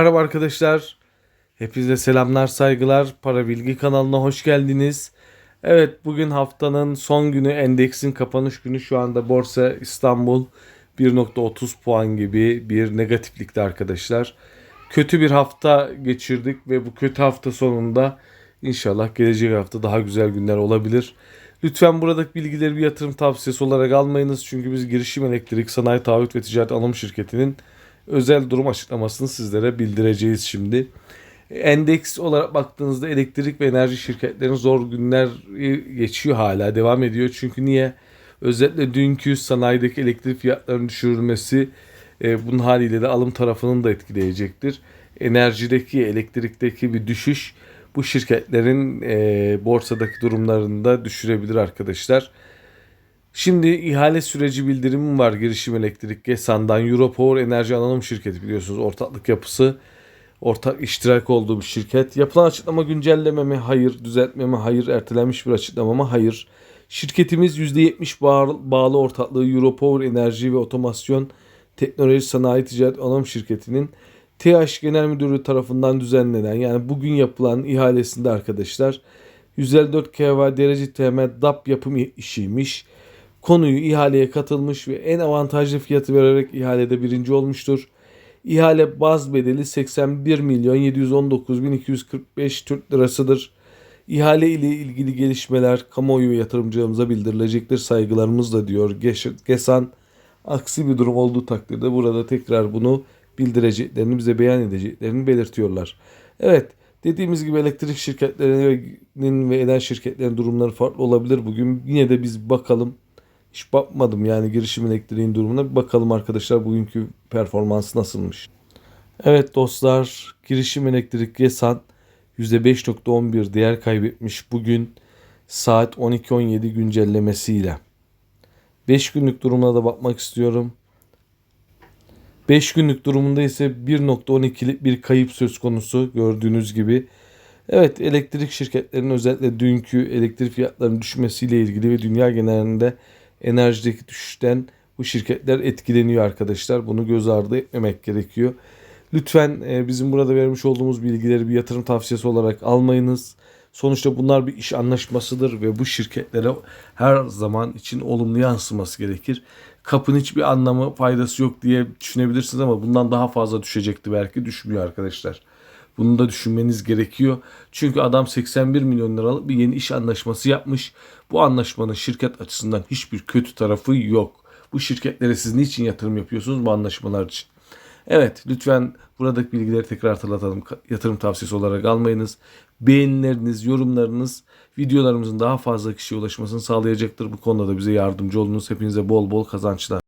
Merhaba arkadaşlar. Hepinize selamlar, saygılar. Para Bilgi kanalına hoş geldiniz. Evet, bugün haftanın son günü, endeksin kapanış günü. Şu anda Borsa İstanbul 1.30 puan gibi bir negatiflikte arkadaşlar. Kötü bir hafta geçirdik ve bu kötü hafta sonunda inşallah gelecek hafta daha güzel günler olabilir. Lütfen buradaki bilgileri bir yatırım tavsiyesi olarak almayınız. Çünkü biz Girişim Elektrik Sanayi Taahhüt ve Ticaret Anonim Şirketi'nin özel durum açıklamasını sizlere bildireceğiz şimdi. Endeks olarak baktığınızda elektrik ve enerji şirketlerinin zor günler geçiyor hala devam ediyor. Çünkü niye? Özellikle dünkü sanayideki elektrik fiyatlarının düşürülmesi e, bunun haliyle de alım tarafının da etkileyecektir. Enerjideki, elektrikteki bir düşüş bu şirketlerin e, borsadaki durumlarını da düşürebilir arkadaşlar. Şimdi ihale süreci bildirimi var Girişim Elektrik GESAN'dan Europower Enerji Anonim Şirketi biliyorsunuz ortaklık yapısı ortak iştirak olduğu bir şirket. Yapılan açıklama güncelleme mi? Hayır. Düzeltme mi? Hayır. Ertelenmiş bir açıklama mı? Hayır. Şirketimiz %70 bağ- bağlı ortaklığı Europower Enerji ve Otomasyon Teknoloji Sanayi Ticaret Anonim Şirketi'nin TH Genel Müdürlüğü tarafından düzenlenen yani bugün yapılan ihalesinde arkadaşlar 154 kV derece TM DAP yapım işiymiş. Konuyu ihaleye katılmış ve en avantajlı fiyatı vererek ihalede birinci olmuştur. İhale baz bedeli 81 milyon 719 bin 245 Türk lirasıdır. İhale ile ilgili gelişmeler kamuoyu ve yatırımcılarımıza bildirilecektir saygılarımızla diyor GESAN. Aksi bir durum olduğu takdirde burada tekrar bunu bildireceklerini bize beyan edeceklerini belirtiyorlar. Evet dediğimiz gibi elektrik şirketlerinin ve enerji şirketlerinin durumları farklı olabilir bugün. Yine de biz bakalım hiç bakmadım yani girişim elektriğin durumuna. Bir bakalım arkadaşlar bugünkü performans nasılmış. Evet dostlar girişim elektrik GESAN %5.11 değer kaybetmiş bugün saat 12.17 güncellemesiyle. 5 günlük durumuna da bakmak istiyorum. 5 günlük durumunda ise 1.12'lik bir kayıp söz konusu gördüğünüz gibi. Evet elektrik şirketlerinin özellikle dünkü elektrik fiyatlarının düşmesiyle ilgili ve dünya genelinde enerjideki düşüşten bu şirketler etkileniyor arkadaşlar. Bunu göz ardı etmemek gerekiyor. Lütfen e, bizim burada vermiş olduğumuz bilgileri bir yatırım tavsiyesi olarak almayınız. Sonuçta bunlar bir iş anlaşmasıdır ve bu şirketlere her zaman için olumlu yansıması gerekir. Kapın hiçbir anlamı faydası yok diye düşünebilirsiniz ama bundan daha fazla düşecekti belki düşmüyor arkadaşlar. Bunu da düşünmeniz gerekiyor. Çünkü adam 81 milyon liralık bir yeni iş anlaşması yapmış. Bu anlaşmanın şirket açısından hiçbir kötü tarafı yok. Bu şirketlere siz niçin yatırım yapıyorsunuz bu anlaşmalar için? Evet lütfen buradaki bilgileri tekrar hatırlatalım. Yatırım tavsiyesi olarak almayınız. Beğenileriniz, yorumlarınız videolarımızın daha fazla kişiye ulaşmasını sağlayacaktır. Bu konuda da bize yardımcı olunuz. Hepinize bol bol kazançlar.